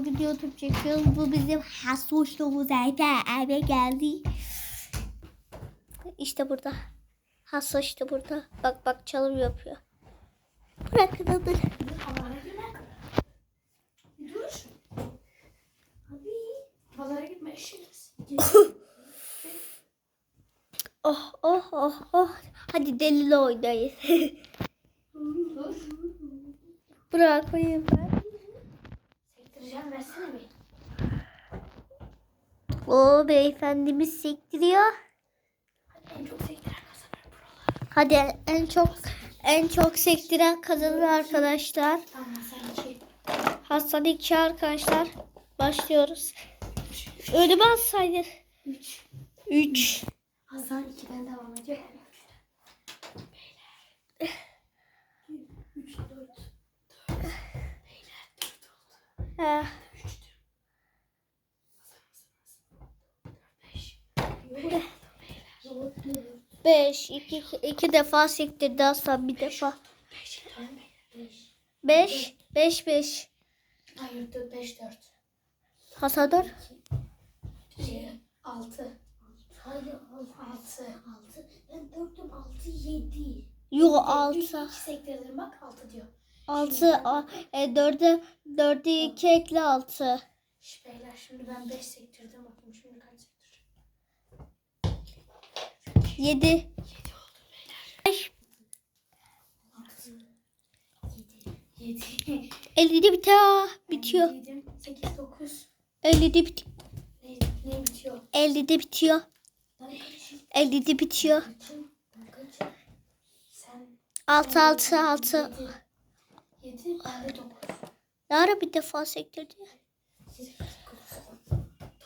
bugün çekiyoruz. Bu bizim hasoşluğumuz zaten eve geldi. İşte burada. Hasso işte burada. Bak bak çalım yapıyor. Bırakın. Bir dur. Abi. Havalara gitme eşiniz. Oh oh oh oh. Hadi delili oynayın. Bırakmayın ben. O beyefendimiz sektiriyor. Hadi en çok sektiren kazanır buralar. Hadi en çok en çok sektiren kazanır arkadaşlar. Tamam sen iki. Hasan 2 arkadaşlar. Başlıyoruz. Önüme atsaydın. Üç. 3. Hasan ikiden devam ediyor. Beyler. Üç, dört. Dört. Beyler dört oldu. Üçtü. Hasan, Hasan, Hasan. Dört, beş. Beyler. Beyler. 5. 2 2 defa sektirdi Hasan bir defa. Beş. Tamam beyler. Beş. 5 5 5. Hayır dört, beş, dört. Hasan 4. Şey, altı. Hayır altı. Altı. Altı. Ben dörttüm altı yedi. Yo Üç, 6. iki sektirdim bak altı diyor. 6 e, 4'e 4'e 2 ekle 6. Şş, beyler şimdi ben beş sektirdim bakayım şimdi kaç sektireceğim. 7. Yedi oldu beyler. Altı. Yedi. Yedi. 50'de bitiyor. Bitiyor. Yedim. Sekiz, dokuz. 50'de bitiyor. Ne, bitiyor? 50'de bitiyor. 50'de bitiyor. Kaçım? Ben kaçım? Sen 6 6 6. Yedi. Yedi, ben de dokuz. Ne ara bir defa sektirdi? Sekiz, dokuz.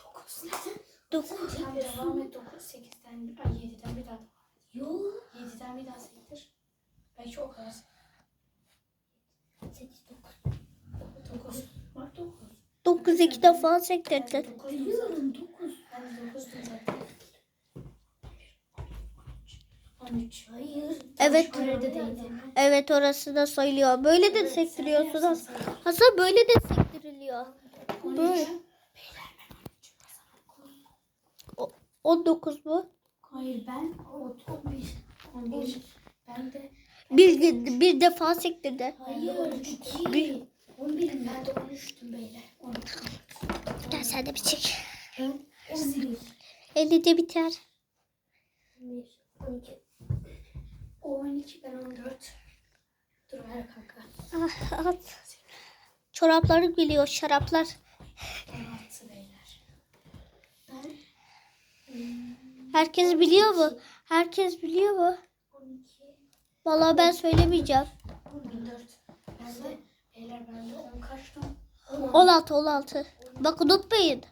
Dokuz. Neden? 9. Tamam devam et 9, 8'den, ay 7'den bir daha et. Yok. 7'den bir daha sektir. Belki o kadar. 8, 9. 9. Bak 9. 9 2 defa sektirdi. 9 Biliyorum 9. Ben de 9'dum zaten. 13. Hayır. Evet. Şurada değildi. Evet orası da sayılıyor. Böyle de sektiriyorsunuz. Hasan böyle de sektiriliyor. Böyle. O- 19 mu? Hayır ben o 11. 11. Ben de Bir, bir defa sektirdi. Hayır 2. Bir. 11 ben de 13'tüm beyler. 13. Gel sen de bir çek. Ben 11. 50'de biter. 11, 12. O 12 ben 14. Dur ver kanka. Ah, at. Çorapları biliyor şaraplar. 16 beyler. Ben Herkes biliyor mu? Herkes biliyor mu? 12, Vallahi ben söylemeyeceğim. 14. Ben de beyler ben de 10 kaçtım? 16 16. Bak unutmayın.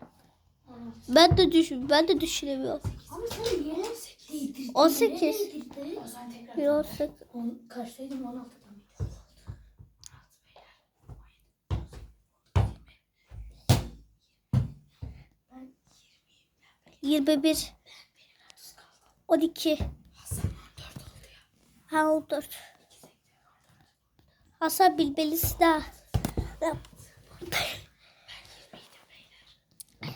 16. Ben de düşün ben de düşünemiyorum. Ama sen yere değdirdin. 18. Yere değdirdin. O zaman tekrar. Bir 18. On, kaçtaydım 16'da mıydı? 21 12 Hasan 14 oldu ya. Ha 14 Hasan bilmelisin ha.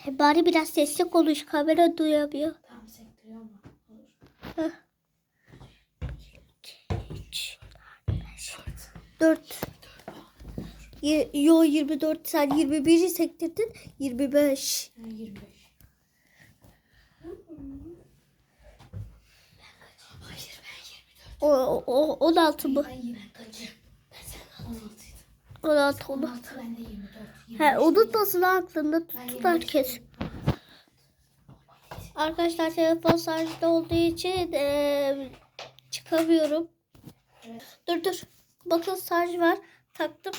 Bari biraz sesli konuş. Kamera duyamıyor. Tamam sektiriyor mu? Olur. Heh. 4 Yo 24 sen 21'i sektirdin 25 Yani 25. Hayır ben 24. o, o 16 mı? 20 kaçım? Ben sen 16'ydım. 16 16 16 ben de 24. 25. He unutmasın aklında 25. herkes. Arkadaşlar telefon şarjda olduğu için eee, çıkamıyorum. Dur dur. Bakın şarj var. Taktım.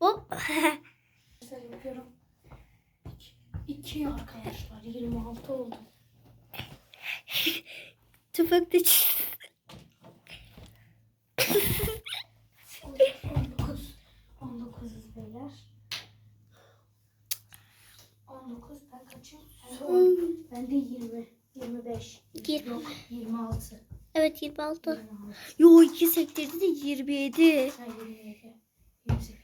Hop. Mesela yapıyorum. 2 arkadaşlar 26 oldu. Tüfek de 19. 19'uz beyler. 19 ben kaçım? Ben, on. ben de 20. 25. Gir. Yok 26. Evet 26. 26. Yo 2 sektirdi de 27. Ha 27. 28.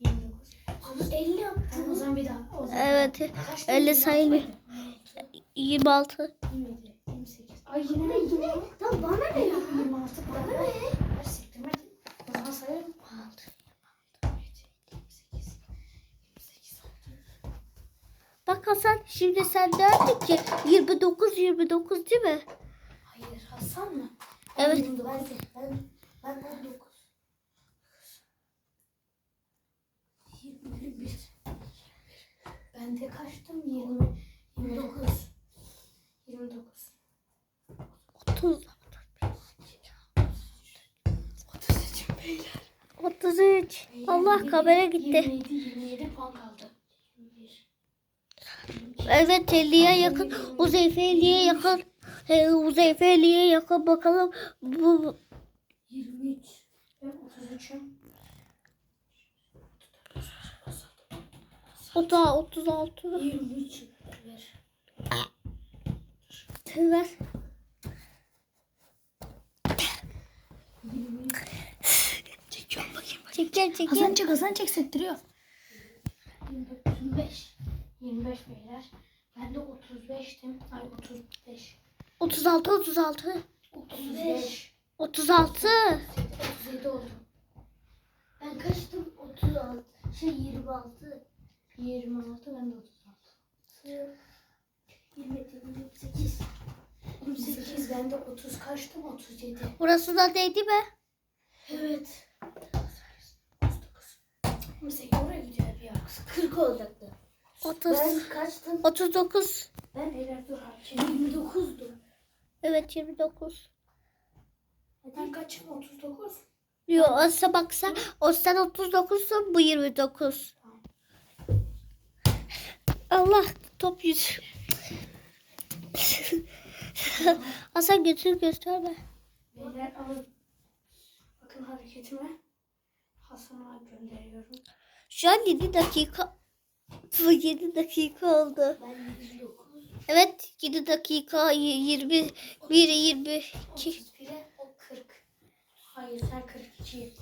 29. Ama 50 yaptım. Ben o zaman 50'den bir daha. O zaman. Evet. Kaçtı? 50 sayılıyor. 26. 27, 28. Ay yine de yine. Lan bana ne ya? 26 bana ne? Ver siktirme. O zaman sayarım. Bak Hasan şimdi sen derdin ki 29 29 değil mi? Hayır Hasan mı? Evet. 29. Ben, ben, ben 19. 21. Ben de kaçtım? 20, 29. 29. 30 33 beyler. 33. Allah kamera gitti. 27, 27 puan kaldı. 21. Evet 50'ye yakın. Uzeyfe 50'ye yakın. He, Uzeyfe 50'ye yakın bakalım. Bu 23. Ben 33'üm. 30 36. 23. Ver. Ver. Çekiyorum bakayım. Çeker çeker. Kazanacak kazanacak sektiriyor. 25. 25 beyler. Ben de 35'tim. Ay 35. 36 36. 35. 36. 37 oldum. Ben kaçtım? 36. Şey 26. 26 ben de 36. 27, 28. 28 ben de 30 kaçtım 37. Burası da değdi mi? Evet. 39. 28 oraya gidiyor hep ya. 40 olacaktı. 30. Ben kaçtım? 39. Ben beyler dur abi. 29'du. Evet 29. Ben kaçım 39. Yo olsa baksa o sen 39'sun bu 29. Allah top yüz. Hasan götür gösterme. Beyler alın. Bakın hareketime. Hasan'a gönderiyorum. Şu an 7 dakika. Bu 7 dakika oldu. Ben 29. Evet 7 dakika 21 22. 31'e o 40. Hayır sen 42.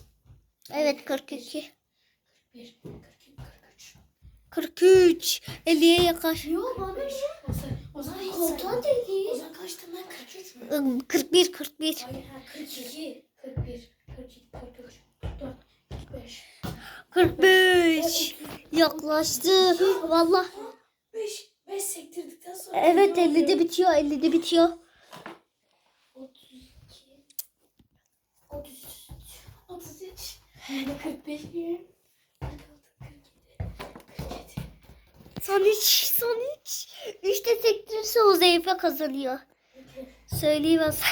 Evet 42. 41, 42, 43. 43. 50'ye yakar. Yo bana 5. O zaman, o zaman hiç Koltuğa sayma. dedi. O zaman kaçtım ben 43 mü? 41 41. Hayır ha 42. 41, 42, 43, 44, 45. 45. Yaklaştı. Vallahi 5, 5 sektirdikten sonra. evet ne oluyor? 50'de bitiyor 50'de bitiyor. 32. 33, 33. Ben de 45 diyorum. 46, 47, 47. Son 3 son 3. 3'te sektirirse Uzeyfe kazanıyor. Söyleyeyim Hasan.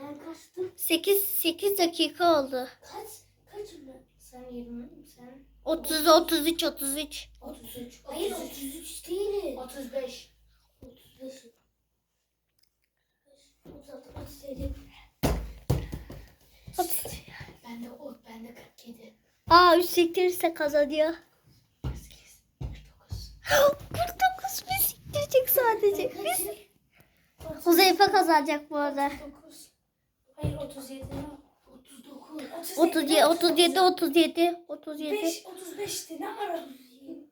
Ben kaçtım? 8 8 dakika oldu. Kaç? Sen 20, sen 30 33 33. 33, Hayır 33, 33 değil. 35. 35. 36, 37. Ben de o, ben de 47. Aa 3 sektirirse kazanıyor. 48, 49. 49 bir sektirecek sadece. Ben Bir- kaçım? Uzeyfe kazanacak bu arada. 39. Hayır 37. 39. 37 37 37 37. 5, 35'ti. Ne ara?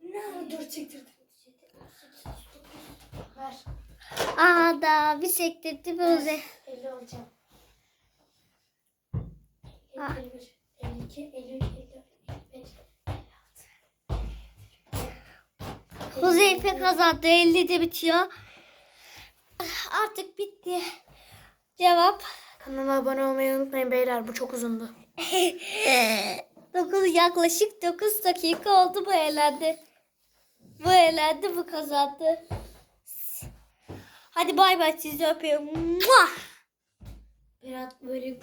Ne ara 4 çektirdin? Ver. Aa da bir sektirdi Uzeyfe. 50 olacağım. Ah. 51, 52, 53, 54, 55, 56. Uzeyfe kazandı 50'de bitiyor. Artık bitti. Cevap Kanala abone olmayı unutmayın beyler. Bu çok uzundu. 9 yaklaşık 9 dakika oldu bu elendi. Bu elendi bu kazandı. Hadi bay bay sizi öpüyorum. Muah! Berat böyle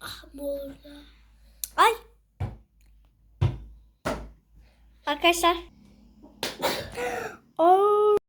ah mı olur da? Ay. Arkadaşlar. Oh.